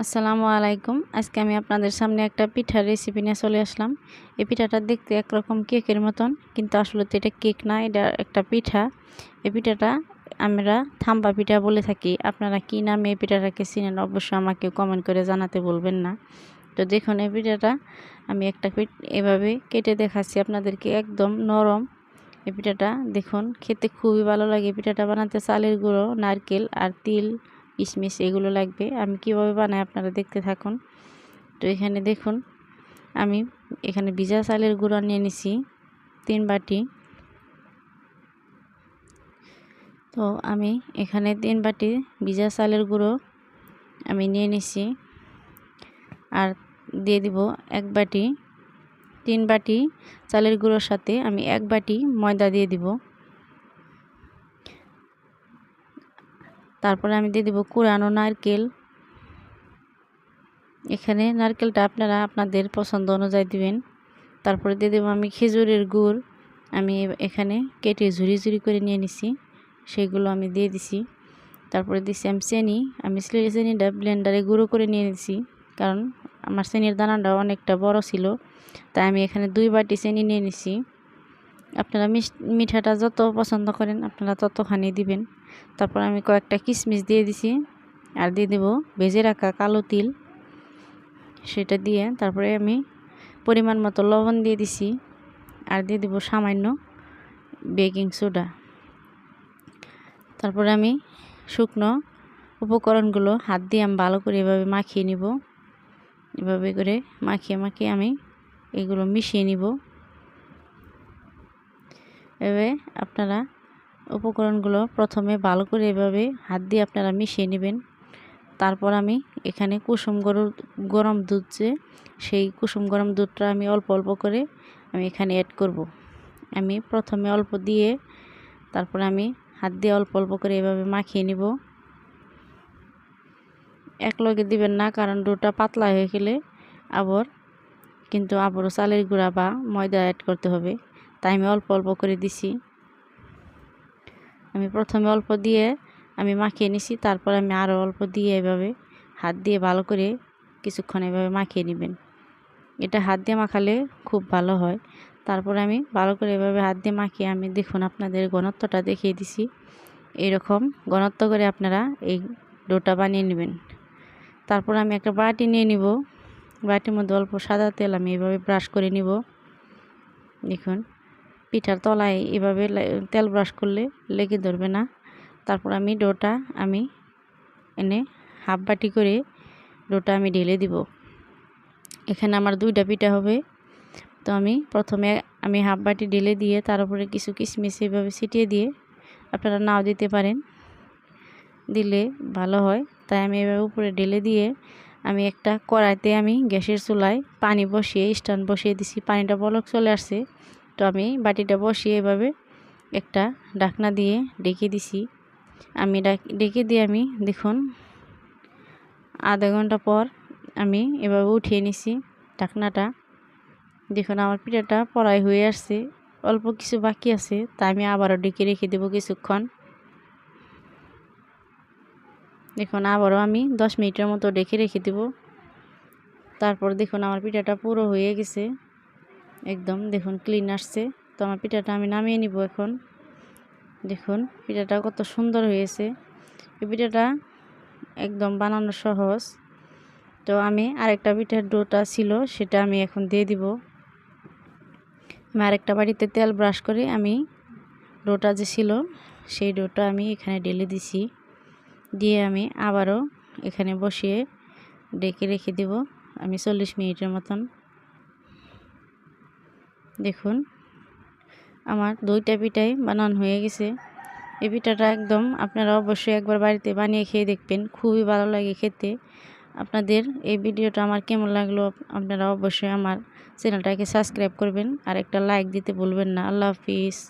আসসালামু আলাইকুম। আজকে আমি আপনাদের সামনে একটা পিঠার রেসিপি নিয়ে চলে আসলাম। এই পিঠাটা দেখতে একরকম কেকের মতন, কিন্তু আসলে তো এটা কেক না, এটা একটা পিঠা। এই পিঠাটা আমরা থাম্বা পিঠা বলে থাকি। আপনারা কি নামে এই পিঠাটাকে চিনেন অবশ্যই আমাকে কমেন্ট করে জানাতে বলবেন না। তো দেখুন, এই পিঠাটা আমি একটা পিঠ এভাবে কেটে দেখাচ্ছি আপনাদেরকে, একদম নরম। এই পিঠাটা দেখুন, খেতে খুবই ভালো লাগে। পিঠাটা বানাতে চালের গুঁড়ো, নারকেল আর তিল কিশমিশ এগুলো লাগবে। আমি কীভাবে বানাই আপনারা দেখতে থাকুন। তো এখানে দেখুন, আমি এখানে ভিজা চালের গুঁড়ো নিয়ে নিছি তিন বাটি। তো আমি এখানে তিন বাটি ভিজা চালের গুঁড়ো আমি নিয়ে নিছি। আর দিয়ে দিব এক বাটি, তিন বাটি চালের গুঁড়োর সাথে আমি এক বাটি ময়দা দিয়ে দিব। তারপরে আমি দিয়ে দেবো কুড়ানো নারকেল। এখানে নারকেলটা আপনারা আপনাদের পছন্দ অনুযায়ী দিবেন। তারপরে দিয়ে দেবো আমি খেজুরের গুড়। আমি এখানে কেটে ঝুরি ঝুরি করে নিয়ে নিছি, সেগুলো আমি দিয়ে দিছি। তারপরে দিছি আমি চেনি। আমি চেনিটা ব্লেন্ডারে গুঁড়ো করে নিয়ে নিছি, কারণ আমার চেনির দানাটা অনেকটা বড় ছিল, তাই আমি এখানে দুই বাটি চেনি নিয়ে নিছি। আপনারা মিঠাটা যত পছন্দ করেন, আপনারা ততখানি দিবেন। তারপর আমি কয়েকটা কিশমিশ দিয়ে দিছি, আর দিয়ে দেবো ভেজে রাখা কালো তিল। সেটা দিয়ে তারপরে আমি পরিমাণ মতো লবণ দিয়ে দিছি, আর দিয়ে দেবো সামান্য বেকিং সোডা। তারপরে আমি শুকনো উপকরণগুলো হাত দিয়ে আমি ভালো করে এভাবে মাখিয়ে নিব। এভাবে করে মাখিয়ে মাখিয়ে আমি এগুলো মিশিয়ে নিব। এভাবে আপনারা উপকরণগুলো প্রথমে ভালো করে এভাবে হাত দিয়ে আপনারা মিশিয়ে নেবেন। তারপর আমি এখানে কুসুম গরুর গরম দুধ যে, সেই কুসুম গরম দুধটা আমি অল্প অল্প করে আমি এখানে অ্যাড করব। আমি প্রথমে অল্প দিয়ে তারপর আমি হাত দিয়ে অল্প অল্প করে এভাবে মাখিয়ে নিব। এক লগে দিবেন না, কারণ দুটা পাতলা হয়ে গেলে আবার কিন্তু আবারও চালের গুঁড়া বা ময়দা অ্যাড করতে হবে। তাই আমি অল্প অল্প করে দিছি। আমি প্রথমে অল্প দিয়ে আমি মাখিয়ে নিছি, তারপর আমি আরও অল্প দিয়ে এভাবে হাত দিয়ে ভালো করে কিছুক্ষণ এভাবে মাখিয়ে নেবেন। এটা হাত দিয়ে মাখালে খুব ভালো হয়। তারপরে আমি ভালো করে এভাবে হাত দিয়ে মাখিয়ে আমি দেখুন আপনাদের ঘনত্বটা দেখিয়ে দিছি। এরকম ঘনত্ব করে আপনারা এই ডোটা বানিয়ে নেবেন। তারপর আমি একটা বাটি নিয়ে নিব। বাটির মধ্যে অল্প সাদা তেল আমি এভাবে ব্রাশ করে নিব। দেখুন। পিঠার তলায় এভাবে তেল ব্রাশ করলে লেগে ধরবে না। তারপর আমি ডোটা আমি এনে হাফ বাটি করে ডোটা আমি ঢেলে দিব। এখানে আমার দুইটা পিঠা হবে। তো আমি প্রথমে আমি হাফ বাটি ঢেলে দিয়ে তার উপরে কিছু কিশমিশ এভাবে ছিটিয়ে দিয়ে আপনারা নাও দিতে পারেন। দিলে ভালো হয়। তাই আমি এভাবে উপরে ঢেলে দিয়ে আমি একটা কড়াইতে আমি গ্যাসের চুলায় পানি বসিয়ে স্ট্যান্ড বসিয়ে দিছি। পানিটা বলক চলে আসছে। তো আমি বাটিটা বসিয়ে এভাবে একটা ডাকনা দিয়ে ডেকে দিছি। আমি ডেকে দিয়ে আমি দেখুন, আধা ঘণ্টা পর আমি এভাবে উঠিয়ে নিছি ঢাকনাটা দেখুন আমার পিঠাটা পড়াই হয়ে আসছে, অল্প কিছু বাকি আছে তাই আমি আবারও ডেকে রেখে দেবো কিছুক্ষণ। দেখুন আবারও আমি দশ মিনিটের মতো ডেকে রেখে দেব। তারপর দেখুন আমার পিঠাটা পুরো হয়ে গেছে। একদম, দেখুন ক্লিন আসছে। তো আমার পিঠাটা আমি নামিয়ে নিব এখন। দেখুন পিঠাটা কত সুন্দর হয়েছে। এই পিঠাটা একদম বানানো সহজ। তো আমি আরেকটা পিঠার ডোটা ছিল, সেটা আমি এখন দিয়ে দিব। আমি আরেকটা বাড়িতে তেল ব্রাশ করে আমি ডোটা যে ছিল, সেই ডোটা আমি এখানে ঢেলে দিছি। দিয়ে আমি আবারও এখানে বসিয়ে ডেকে রেখে দিব, আমি চল্লিশ মিনিটের মতন। দেখুন, আমার দুইটা পিঠাই বানানো হয়ে গেছে। এই পিঠাটা একদম আপনারা অবশ্যই একবার বাড়িতে বানিয়ে খেয়ে দেখবেন, খুবই ভালো লাগে খেতে। আপনাদের এই ভিডিওটা আমার কেমন লাগল আপনারা অবশ্যই আমার চ্যানেলটাকে সাবস্ক্রাইব করবেন আর একটা লাইক দিতে ভুলবেন না। আল্লাহ হাফিজ।